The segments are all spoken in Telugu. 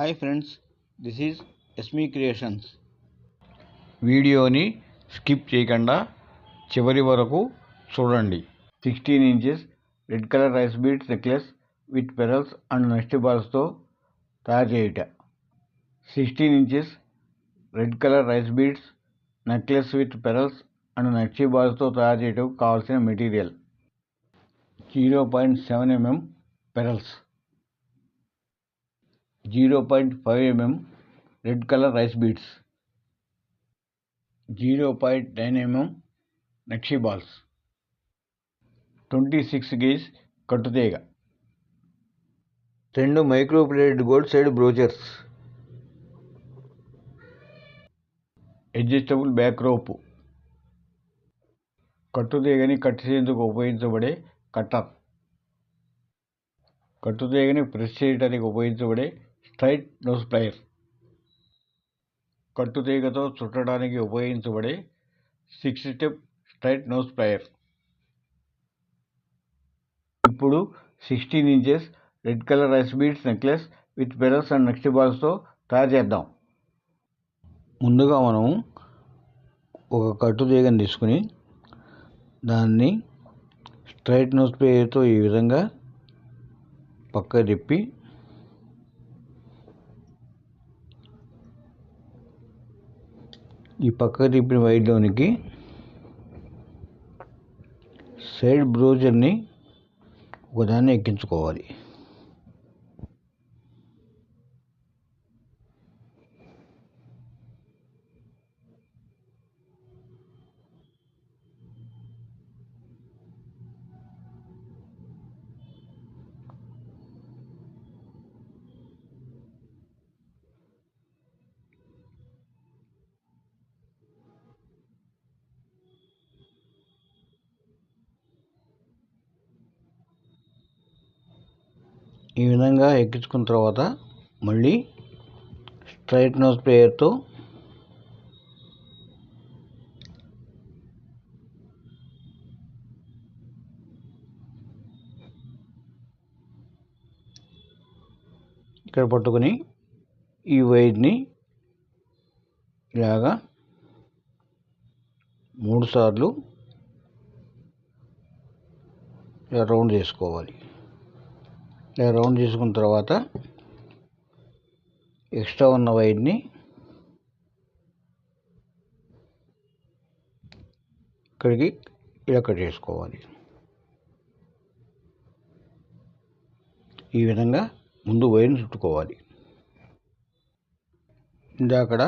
Hi friends this is Esmi creations. వీడియోని స్కిప్ చేయకుండా చివరి వరకు చూడండి. Sixteen inches red colour rice beads necklace with pearls and next బాల్స్తో తయారు చేయుట. Sixteen inches red colour rice beads necklace with pearls and నక్షి బాల్స్తో తయారు చేయటం కావాల్సిన material. Zero point seven mm pearls. Zero point five mm red colour rice beads zero point nine mm నక్షి బాల్స్. ట్వంటీ సిక్స్ గేజ్ కట్టుతీగ. రెండు micro plated gold side brochures. Adjustable back rope. కట్టుతీగని కట్టేందుకు ఉపయోగించబడే కట్టర్. కట్టుతీగని ప్రెస్ చేయడానికి ఉపయోగించబడే స్ట్రైట్ నోస్ ప్లయర్ కట్టుతీగతో చుట్టడానికి ఉపయోగించబడే six step straight nose plier ఇప్పుడు sixteen inches red colour rice beads necklace with pearls and next బాల్స్తో తయారు చేద్దాం. ముందుగా మనం ఒక కట్టుతీగను తీసుకుని దాన్ని స్ట్రైట్ నోస్ ప్లేయర్తో ఈ విధంగా పక్క తిప్పి ఈ పక్క తిప్పిన వైర్లోనికి సైడ్ బ్రోజర్ని ఒకదాన్ని ఎక్కించుకోవాలి. ఈ విధంగా ఎక్కించుకున్న తర్వాత మళ్ళీ స్ట్రైట్ నోస్ ప్లేయర్తో ఇక్కడ పట్టుకొని ఈ వైర్ని ఇలాగా మూడు సార్లు రౌండ్ చేసుకోవాలి. ఇలా రౌండ్ చేసుకున్న తర్వాత ఎక్స్ట్రా ఉన్న వైర్ని ఇక్కడికి ఇలా కట్ చేసుకోవాలి. ఈ విధంగా ముందు వైర్ని చుట్టుకోవాలి. ఇందాకడ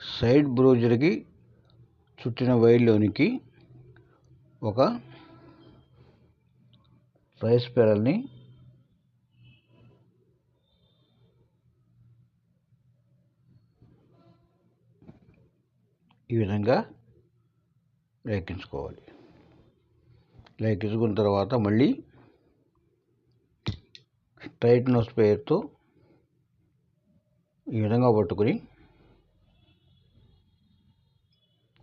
సైడ్ బ్రోజర్కి చుట్టిన వైర్లోనికి ఒక రైస్ పెరల్ని ఈ లెక్కించుకోవాలి. లెక్కించుకున్న తర్వాత మళ్ళీ స్ట్రైట్ నోస్ పేరుతో ఈ విధంగా పట్టుకుని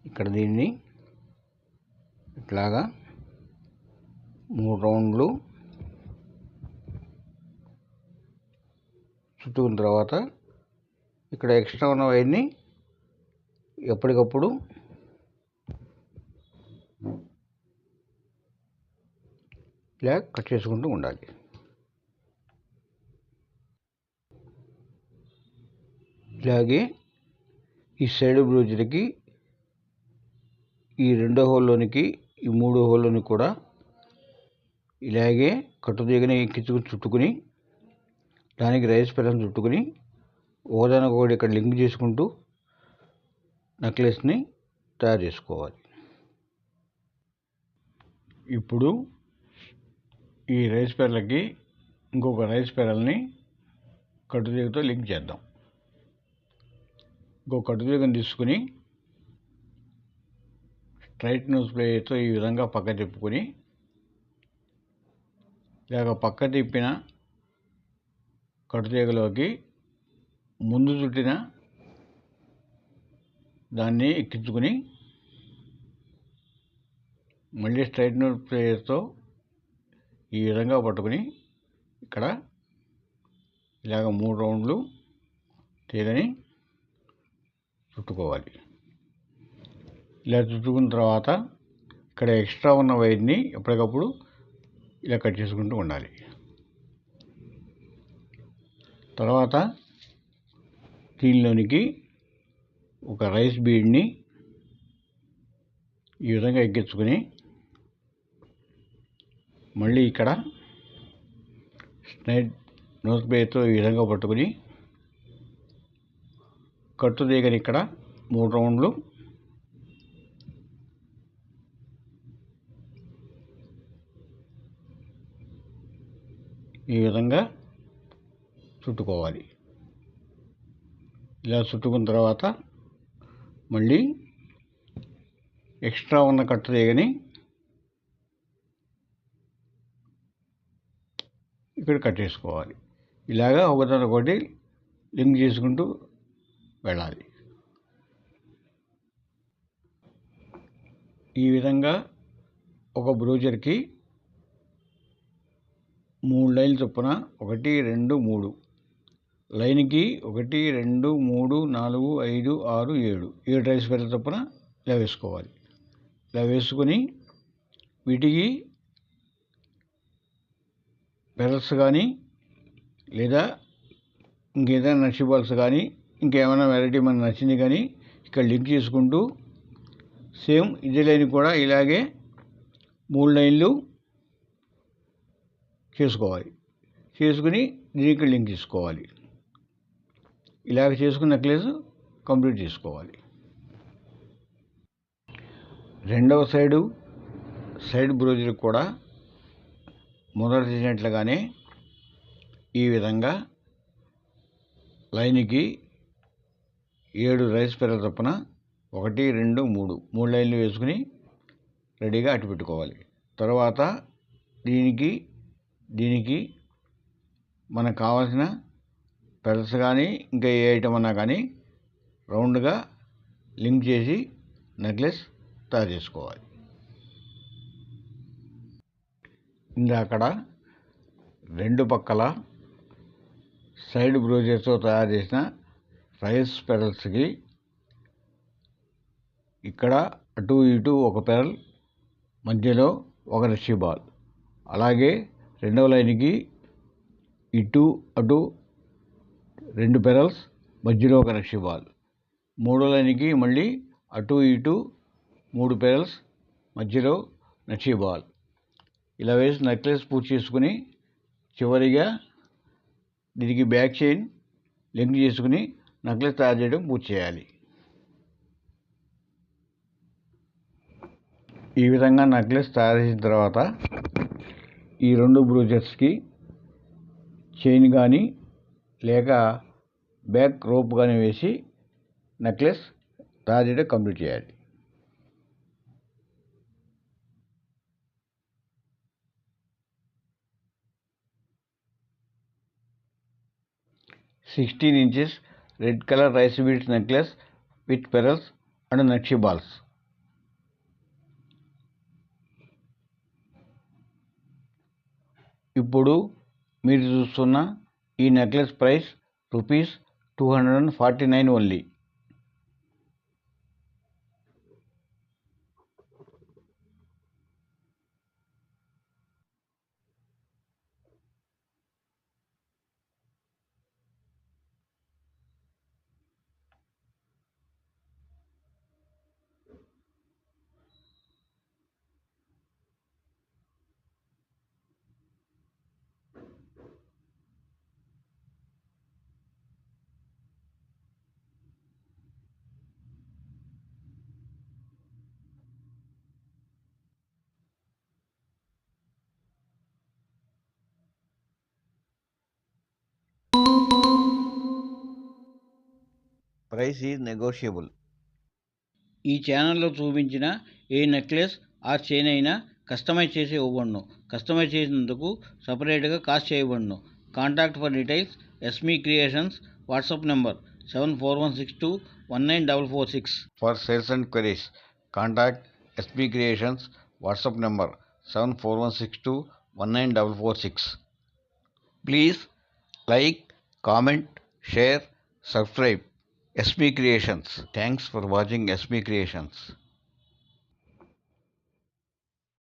ఇక్కడ దీన్ని ఇట్లాగా మూడు రౌండ్లు చుట్టుకున్న తర్వాత ఇక్కడ ఎక్స్ట్రా ఉన్న వైర్ని ఎప్పటికప్పుడు ఇలా కట్ చేసుకుంటూ ఉండాలి. ఇలాగే ఈ సైడ్ బ్రూజర్కి ఈ రెండో హోల్లోనికి ఈ మూడో హోల్లోని కూడా ఇలాగే కట్టుదీగని ఎక్కించుకుని చుట్టుకుని దానికి రైస్ పెళ్ళని చుట్టుకుని ఒకదానికొకటి ఇక్కడ లింక్ చేసుకుంటూ నెక్లెస్ని తయారు చేసుకోవాలి. ఇప్పుడు ఈ రైస్ పెరలకి ఇంకొక రైస్ పెరల్ని కట్టుతీగతో లింక్ చేద్దాం. ఇంకో కట్టుతీగని తీసుకుని స్ట్రైట్ నోస్ ప్లేయర్తో ఈ విధంగా పక్క తిప్పుకొని లేక పక్క తిప్పిన కట్టుతీగలోకి ముందు చుట్టిన దాన్ని ఎక్కించుకుని మళ్ళీ స్ట్రైట్నర్ ప్లేయర్తో ఈ విధంగా పట్టుకుని ఇక్కడ ఇలాగ మూడు రౌండ్లు తీగని చుట్టుకోవాలి. ఇలా చుట్టుకున్న తర్వాత ఇక్కడ ఎక్స్ట్రా ఉన్న వైర్ని ఎప్పటికప్పుడు ఇలా కట్ చేసుకుంటూ ఉండాలి. తర్వాత దీనిలోనికి ఒక రైస్ బీడ్ని ఈ విధంగా ఎక్కించుకొని మళ్ళీ ఇక్కడ స్నైడ్ నోస్ ప్లేతో ఈ విధంగా పట్టుకుని కట్టు దగ్గర ఇక్కడ మూడు రౌండ్లు ఈ విధంగా చుట్టుకోవాలి. ఇలా చుట్టుకున్న తర్వాత మళ్ళీ ఎక్స్ట్రా ఉన్న కట్ట తీగని ఇక్కడ కట్టేసుకోవాలి ఇలాగా ఒకటి లింక్ చేసుకుంటూ వెళ్ళాలి. ఈ విధంగా ఒక బ్రూజర్కి మూడు లైన్లు చొప్పున ఒకటి రెండు మూడు లైన్కి ఒకటి రెండు మూడు నాలుగు ఐదు ఆరు ఏడు. ఏడు రైస్ పేర్ల చొప్పున ఇలా వేసుకోవాలి ఇలా వేసుకొని వీటికి పెరల్స్ కానీ లేదా ఇంకేదైనా నచ్చి బాల్స్ కానీ ఇంకేమైనా వెరైటీ మనకు నచ్చింది కానీ ఇక్కడ లింక్ చేసుకుంటూ సేమ్ ఇదే లైన్ కూడా ఇలాగే మూడు లైన్లు చేసుకోవాలి. చేసుకుని దీనికి లింక్ చేసుకోవాలి. ఇలాగ చేసుకున్న నెక్లెస్ కంప్లీట్ చేసుకోవాలి. రెండవ సైడు సైడ్ బ్రోజర్ కూడా మొదట చేసినట్లుగానే ఈ విధంగా లైన్కి ఏడు రైస్ పెరల చొప్పున ఒకటి రెండు మూడు మూడు లైన్లు వేసుకుని రెడీగా అటు పెట్టుకోవాలి. తర్వాత దీనికి దీనికి మనకు కావాల్సిన పెరల్స్ కానీ ఇంకా ఏ ఐటమ్ అన్నా కానీ రౌండ్గా లింక్ చేసి నెక్లెస్ తయారు చేసుకోవాలి. ఇందాకడ రెండు పక్కల సైడ్ బ్రోజర్స్తో తయారు చేసిన రైస్ పెరల్స్కి ఇక్కడ అటు ఇటు ఒక పెరల్ మధ్యలో ఒక రషీ బాల్. అలాగే రెండవ లైన్కి ఇటు అటు రెండు పెరల్స్ మధ్యలో ఒక రషీ బాల్. మూడో లైన్కి మళ్ళీ అటు ఇటు మూడు పెరల్స్ మధ్యలో నక్షీ బాల్. ఇలా వేసి నెక్లెస్ పూర్తి చేసుకుని చివరిగా దీనికి బ్యాక్ చైన్ లింక్ చేసుకుని నెక్లెస్ తయారు చేయడం పూర్తి చేయాలి. ఈ విధంగా నెక్లెస్ తయారు చేసిన తర్వాత ఈ రెండు బ్రూజర్స్కి చైన్ కానీ లేక బ్యాక్ రోప్ కానీ వేసి నెక్లెస్ తయారు చేయడం కంప్లీట్ చేయాలి. Sixteen inches red colour rice beads necklace with pearls and nakshi balls. ఇప్పుడు మీరు చూస్తున్న ఈ necklace price rupees two hundred price is negotiable. ఈ ఛానల్లో చూపించిన ఏ నెక్లెస్ ఆర్ చైన్ అయినా కస్టమైజ్ చేసి ఇవ్వబడును. కస్టమైజ్ చేసినందుకు సపరేట్గా కాస్ట్ చేయబడును. Contact for details Esmi creations WhatsApp number seven four one six two one nine double four six. For sales and queries contact Esmi creations WhatsApp number seven four one six two one nine double four six. Please like, comment, share, subscribe SB Creations. Thanks for watching SB Creations.